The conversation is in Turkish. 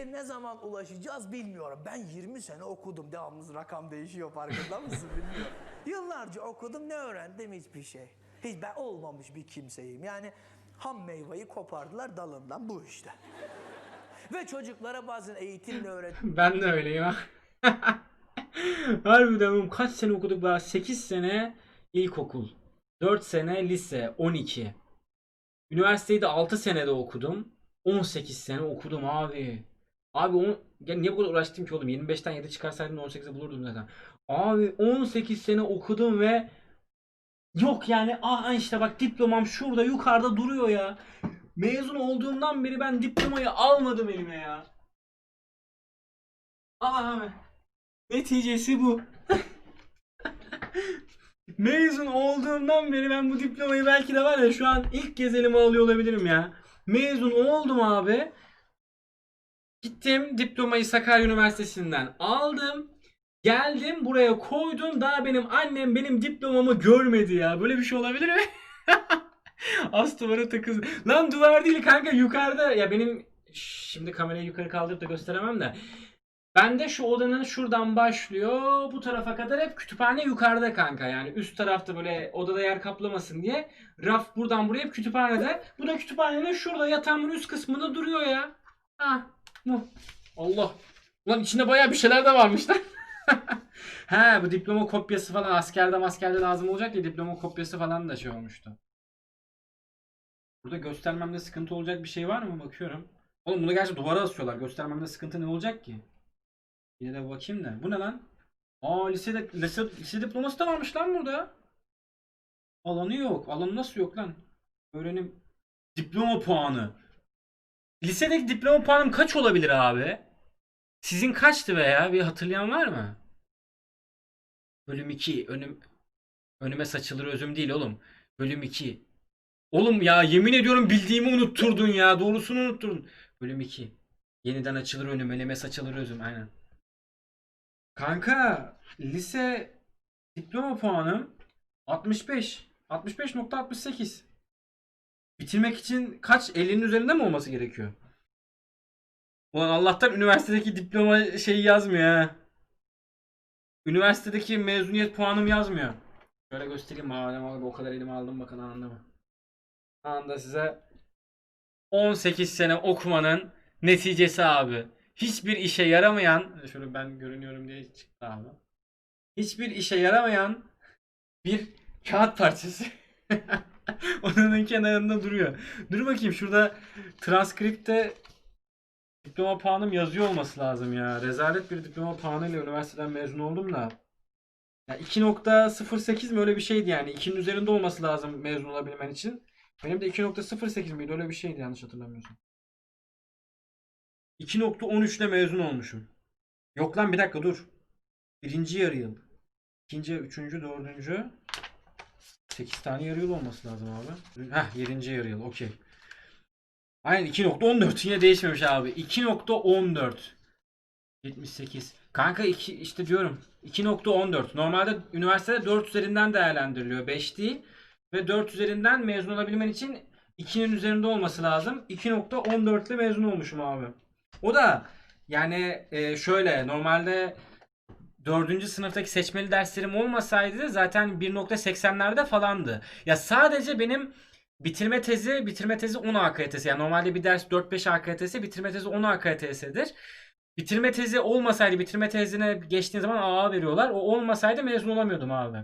üniversiteye ne zaman ulaşacağız bilmiyorum. Ben 20 sene okudum. Devamlı rakam değişiyor farkında mısın bilmiyorum. Yıllarca okudum ne öğrendim hiçbir şey. Hiç ben olmamış bir kimseyim. Yani ham meyveyi kopardılar dalından bu işte. Ve çocuklara bazen eğitimle öğretim Ben de öyleyim ha. Harbiden oğlum kaç sene okuduk be? 8 sene ilkokul. 4 sene lise. 12. Üniversiteyi de 6 senede okudum. 18 sene okudum abi. Abi on, ya niye bu kadar uğraştım ki oğlum? 25'ten 7 çıkarsaydım 18'e bulurdum zaten. Abi 18 sene okudum ve yok yani ah işte bak diplomam şurada yukarıda duruyor ya. Mezun olduğumdan beri ben diplomayı almadım elime ya. Abi. Neticesi bu. Mezun olduğumdan beri ben bu diplomayı belki de var ya şu an ilk kez elime alıyor olabilirim ya. Mezun oldum abi. Gittim diplomayı Sakarya Üniversitesi'nden aldım. Geldim buraya koydum. Daha benim annem benim diplomamı görmedi ya. Böyle bir şey olabilir mi? Az duvara takız. Lan duvar değil kanka yukarıda. Ya benim şimdi kamerayı yukarı kaldırıp da gösteremem de. Ben de şu odanın şuradan başlıyor bu tarafa kadar hep kütüphane yukarıda kanka yani üst tarafta böyle odada yer kaplamasın diye raf buradan buraya hep kütüphanede bu da kütüphanenin şurada yatağımın üst kısmında duruyor ya. Ha. Allah. Ulan içinde bayağı bir şeyler de varmış lan. He bu diploma kopyası falan askerde maskerde lazım olacak diye diploma kopyası falan da şey olmuştu. Burada göstermemde sıkıntı olacak bir şey var mı bakıyorum. Oğlum bunu gerçi duvara asıyorlar. Göstermemde sıkıntı ne olacak ki? Yine de bakayım da. Bu ne lan? Aa lisede, lise, lise diploması da varmış lan burada. Alanı yok. Alanı nasıl yok lan? Öğrenim diploma puanı. Lisedeki diploma puanım kaç olabilir abi? Sizin kaçtı veya bir hatırlayan var mı? Bölüm 2 önüm önüme saçılır özüm değil oğlum. Bölüm 2. Oğlum ya yemin ediyorum bildiğimi unutturdun ya. Doğrusunu unutturdun. Bölüm 2. Yeniden açılır önüm, önüme saçılır özüm. Aynen. Kanka lise diploma puanım 65. 65.68. Bitirmek için kaç? 50'nin üzerinde mi olması gerekiyor? Ulan Allah'tan üniversitedeki diploma şeyi yazmıyor ha. Üniversitedeki mezuniyet puanım yazmıyor. Şöyle göstereyim madem abi o kadar elime aldım bakın anında mı? Anında size 18 sene okumanın neticesi abi. Hiçbir işe yaramayan şöyle ben görünüyorum diye çıktı abi. Hiçbir işe yaramayan bir kağıt parçası. Onun kenarında duruyor. Dur bakayım şurada transkripte diploma puanım yazıyor olması lazım ya. Rezalet bir diploma puanıyla üniversiteden mezun oldum da. Ya 2.08 mi öyle bir şeydi yani. 2'nin üzerinde olması lazım mezun olabilmen için. Benim de 2.08 miydi öyle bir şeydi yanlış hatırlamıyorsam. 2.13 ile mezun olmuşum. Yok lan bir dakika dur. Birinci yarı yıl. İkinci, üçüncü, dördüncü. 8 tane yarı yıl olması lazım abi. Heh 7. yarı yıl okey. Aynen 2.14 yine değişmemiş abi. 2.14. 78. Kanka iki, işte diyorum 2.14. Normalde üniversitede 4 üzerinden değerlendiriliyor. 5 değil. Ve 4 üzerinden mezun olabilmen için 2'nin üzerinde olması lazım. 2.14 ile mezun olmuşum abi. O da yani e, şöyle normalde 4. sınıftaki seçmeli derslerim olmasaydı zaten 1.80'lerde falandı. Ya sadece benim bitirme tezi bitirme tezi 10 AKTS. Yani normalde bir ders 4-5 AKTS, bitirme tezi 10 AKTS'dir. Bitirme tezi olmasaydı bitirme tezine geçtiğin zaman AA veriyorlar. O olmasaydı mezun olamıyordum abi.